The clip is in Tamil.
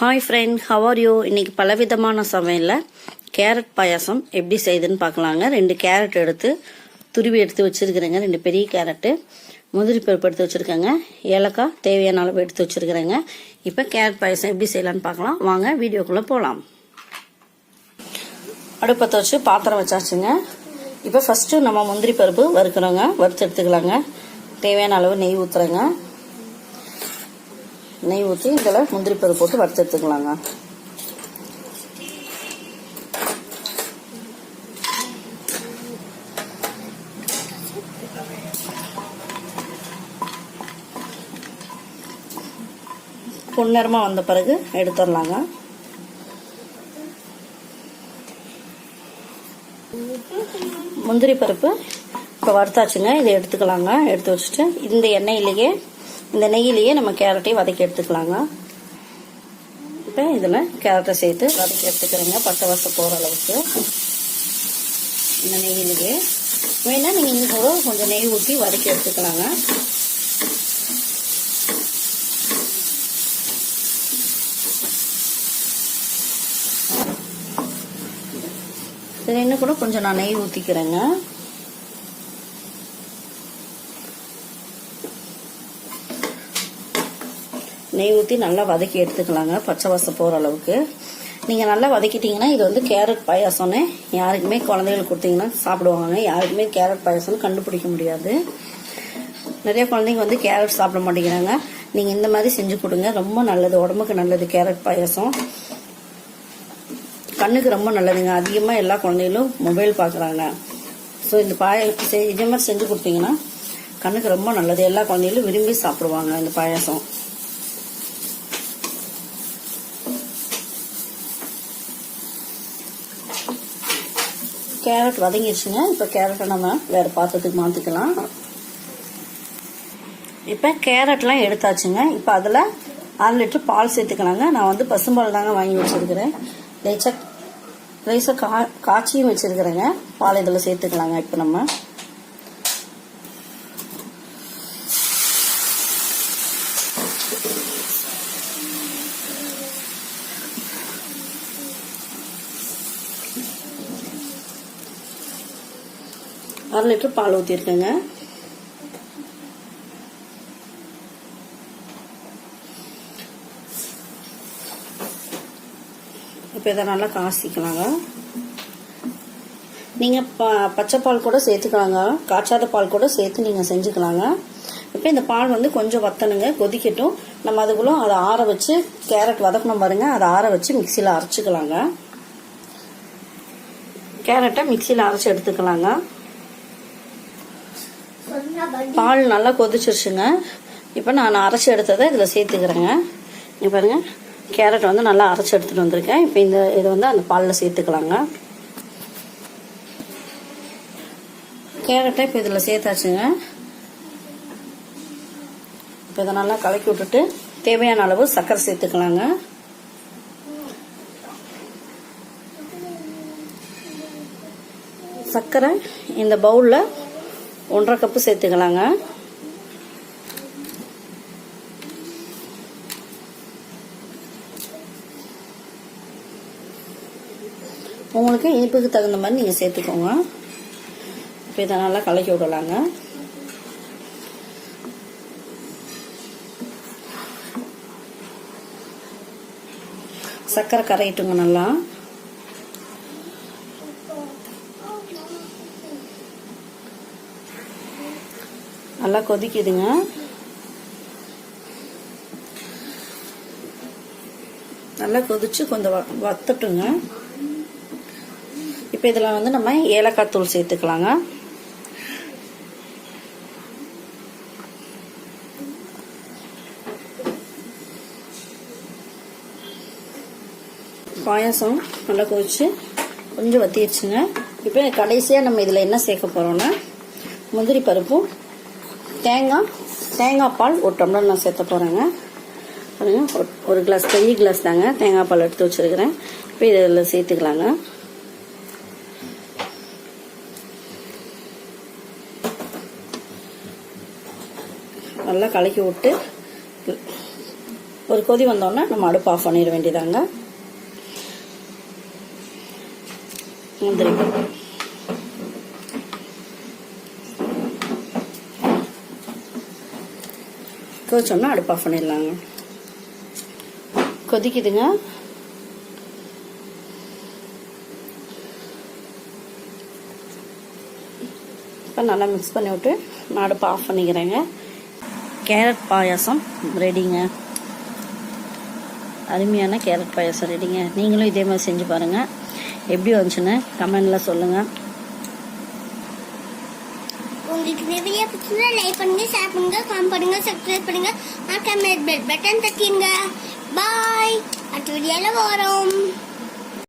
ஹாய் ஃப்ரெண்ட் ஹவாரியோ யூ இன்னைக்கு பலவிதமான சமையலில் கேரட் பாயாசம் எப்படி செய்யுதுன்னு பார்க்கலாங்க. ரெண்டு கேரட் எடுத்து துருவி எடுத்து வச்சுருக்கிறேங்க. ரெண்டு பெரிய கேரட்டு. முந்திரி பருப்பு எடுத்து வச்சுருக்கேங்க. ஏலக்காய் தேவையான அளவு எடுத்து வச்சுருக்கிறேங்க. இப்போ கேரட் பாயாசம் எப்படி செய்யலான்னு பார்க்கலாம். வாங்க வீடியோக்குள்ளே போகலாம் அடுப்பத்தை வச்சு பாத்திரம் வச்சாச்சுங்க. இப்போ ஃபஸ்ட்டு நம்ம முந்திரி பருப்பு வறுக்கிறோங்க வறுத்து எடுத்துக்கலாங்க. தேவையான அளவு நெய் ஊற்றுறேங்க நெய் ஊற்றி இதில் முந்திரி பருப்பு போட்டு வறுத்து எடுத்துக்கலாங்க. பொன்னிறமாக வந்த பிறகு எடுத்துடலாங்க. முந்திரி பருப்பு இப்போ வறுத்தாச்சுங்க இதை எடுத்துக்கலாங்க. எடுத்து வச்சுட்டு இந்த எண்ணெயிலேயே இந்த நெய்யிலேயே நம்ம கேரட்டையும் வதக்கி எடுத்துக்கலாங்க. இப்போ இதில் கேரட்டை சேர்த்து வதக்கி எடுத்துக்கிறேங்க பட்டை வசம் போகிற அளவுக்கு. இந்த நெய்யிலேயே. வேணால் நீங்கள் இன்னும் கூட கொஞ்சம் நெய் ஊற்றி வதக்கி எடுத்துக்கலாங்க. இதில் இன்னும் கூட கொஞ்சம் நான் நெய் ஊற்றிக்கிறேங்க நெய் ஊற்றி நல்லா வதக்கி எடுத்துக்கலாங்க. பச்சை வாசம் போகிற அளவுக்கு. நீங்கள் நல்லா வதக்கிட்டீங்கன்னா இது வந்து கேரட் பாயாசம்னு யாருக்குமே குழந்தைகளுக்கு கொடுத்தீங்கன்னா சாப்பிடுவாங்க யாருக்குமே கேரட் பாயாசம்னு கண்டுபிடிக்க முடியாது. நிறைய குழந்தைங்க வந்து கேரட் சாப்பிட மாட்டேங்கிறாங்க. நீங்கள் இந்த மாதிரி செஞ்சு கொடுங்க. ரொம்ப நல்லது. உடம்புக்கு நல்லது கேரட் பாயாசம். கண்ணுக்கு ரொம்ப நல்லதுங்க. அதிகமாக எல்லா குழந்தைகளும் மொபைல் பார்க்குறாங்க ஸோ இந்த பாய இதே மாதிரி செஞ்சு கொடுத்தீங்கன்னா கண்ணுக்கு ரொம்ப நல்லது. எல்லா குழந்தைகளும் விரும்பி சாப்பிடுவாங்க இந்த பாயாசம். கேரட் வதங்கிடுச்சுங்க இப்போ கேரட்டை நம்ம வேறு பாத்திரத்துக்கு மாற்றிக்கலாம் இப்போ கேரட்லாம் எடுத்தாச்சுங்க. இப்போ அதில் அரை லிட்டர் பால் சேர்த்துக்கலாங்க. நான் வந்து பசும்பால் தாங்க வாங்கி வச்சுருக்கிறேன். லேசாக லேசாக கா காய்ச்சியும் வச்சுருக்கிறேங்க. பால் இதில் சேர்த்துக்கலாங்க. இப்போ நம்ம அரை லிட்டர் பால் ஊற்றிருக்கேங்க இப்போ இதை நல்லா காசிக்கலாங்க. நீங்கள் ப பச்சை பால் கூட சேர்த்துக்கலாங்க. காய்ச்சாத பால் கூட சேர்த்து நீங்கள் செஞ்சுக்கலாங்க. இப்போ இந்த பால் வந்து கொஞ்சம் வத்தணுங்க கொதிக்கட்டும். நம்ம அதுக்குள்ள அதை ஆற வச்சு கேரட் வதக்கணும் பாருங்க அதை ஆற வச்சு மிக்சியில் அரைச்சிக்கலாங்க. கேரட்டை மிக்சியில் அரைச்சி எடுத்துக்கலாங்க. பால் நல்லா கொதிச்சிருச்சுங்க. இப்போ நான் அரைச்சி எடுத்ததை இதில் சேர்த்துக்கிறேங்க. இங்கே பாருங்க கேரட் வந்து நல்லா அரைச்சி எடுத்துகிட்டு வந்திருக்கேன். இப்போ இந்த இதை வந்து அந்த பாலில் சேர்த்துக்கலாங்க. கேரட்டை இப்போ இதில் சேர்த்தாச்சுங்க. இப்போ இதை நல்லா கலக்கி விட்டுட்டு தேவையான அளவு சர்க்கரை சேர்த்துக்கலாங்க. சர்க்கரை இந்த பவுலில் ஒன்றரை கப்பு சேர்த்துக்கலாங்க. உங்களுக்கு இனிப்புக்கு தகுந்த மாதிரி நீங்கள் சேர்த்துக்கோங்க. இப்போ இதை நல்லா கலக்கி விடலாங்க. சர்க்கரை கரையிட்டுங்க நல்லா. நல்லா கொதிக்குதுங்க. நல்லா கொதிச்சு கொஞ்சம் வத்தட்டுங்க. இப்போ இதில் வந்து நம்ம ஏலக்காய் தூள் சேர்த்துக்கலாங்க. பாயாசம் நல்லா கொதிச்சு கொஞ்சம் வத்திடுச்சுங்க இப்போ கடைசியாக நம்ம இதில் என்ன சேர்க்க போகிறோன்னா முந்திரி பருப்பும் தேங்காய் தேங்காய் பால் ஒரு டம்ளர் நான் சேர்த்த போகிறேங்க பாருங்கள் ஒரு கிளாஸ் பெரிய கிளாஸ் தாங்க. தேங்காய் பால் எடுத்து வச்சுருக்கிறேன். இப்போ இதில் சேர்த்துக்கலாங்க. நல்லா கலக்கி விட்டு ஒரு கொதி வந்தோடனே நம்ம அடுப்பு ஆஃப் பண்ணிட வேண்டியதாங்க. முந்திரி. கொதிச்சோம்னா அடுப்பு ஆஃப் பண்ணிடலாங்க. கொதிக்குதுங்க. இப்போ நல்லா மிக்ஸ் பண்ணி விட்டு நான் அடுப்பு ஆஃப் பண்ணிக்கிறேங்க. கேரட் பாயாசம் ரெடிங்க அருமையான கேரட் பாயாசம் ரெடிங்க நீங்களும் இதே மாதிரி செஞ்சு பாருங்கள் எப்படி வந்துச்சுன்னு கமெண்டில் சொல்லுங்கள் உங்களுக்கு நிறைய பிடிச்சதா லைக் பண்ணுங்க ஷேர் பண்ணுங்க காம் பண்ணுங்க சப்ஸ்கிரைப் பண்ணுங்க. மறக்காம பெல் பட்டன் தட்டிடுங்க பாய் அடுத்த வீடியோவில் வரோம்.